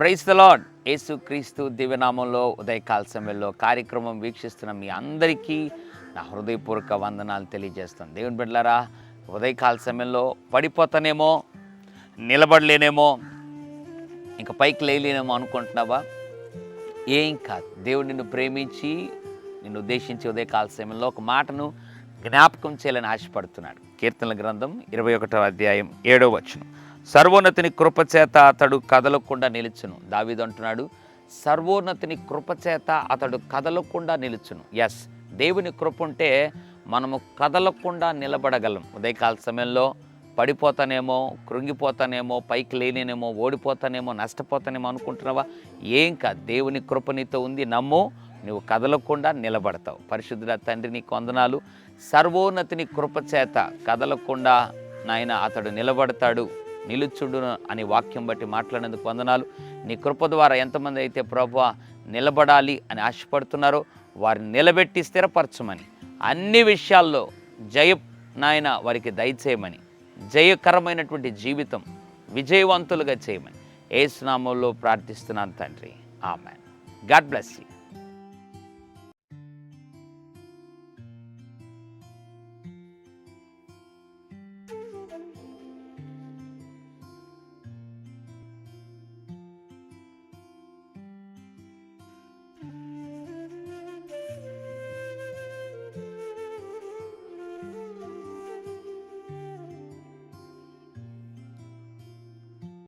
Price the lord యేసు క్రీస్తు దివ్యనామంలో ఉదయకాల సమయంలో కార్యక్రమం వీక్షిస్తున్న మీ అందరికీ నా హృదయపూర్వక వందనాలు తెలియజేస్తాను. దేవుని బిడ్డలారా ఉదయకాల సమయంలో పడిపోతానేమో నిలబడలేనేమో ఇంకా పైకి లేయలేనేమో అనుకుంటున్నావా? ఏం కాదు. దేవుడు నిన్ను ప్రేమించి నిన్ను ఉద్దేశించి ఉదయకాల సమయంలో ఒక మాటను జ్ఞాపకం చేయాలని ఆశపడుతున్నాడు. కీర్తనల గ్రంథం ఇరవై ఒకటో అధ్యాయం ఏడో వచనం. సర్వోన్నతిని కృపచేత అతడు కదలకుండా నిలుచును. దావిదంటున్నాడు సర్వోన్నతిని కృపచేత అతడు కదలకుండా నిలుచును. ఎస్ దేవుని కృప ఉంటే మనము కదలకుండా నిలబడగలం. ఉదయకాల సమయంలో పడిపోతానేమో కృంగిపోతానేమో పైకి లేనేమో ఓడిపోతానేమో నష్టపోతానేమో అనుకుంటున్నావా? ఏం కాదు. దేవుని కృప నీతో ఉంది. నమ్ము నువ్వు కదలకుండా నిలబడతావు. పరిశుద్ధుల తండ్రి నీకు వందనాలు. సర్వోన్నతిని కృపచేత కదలకుండా నాయన అతడు నిలబడతాడు. నిలుచుడును అని వాక్యం బట్టి మాట్లాడేందుకు వందనాలు. నీ కృప ద్వారా ఎంతమంది అయితే ప్రభు నిలబడాలి అని ఆశపడుతున్నారో వారిని నిలబెట్టి స్థిరపరచమని. అన్ని విషయాల్లో జయ నాయన వారికి దయచేయమని. జయకరమైనటువంటి జీవితం విజయవంతులుగా చేయమని. ఏసునామంలో ప్రార్థిస్తున్నాను తండ్రి. ఆమె గాడ్ బ్లెస్ యూ.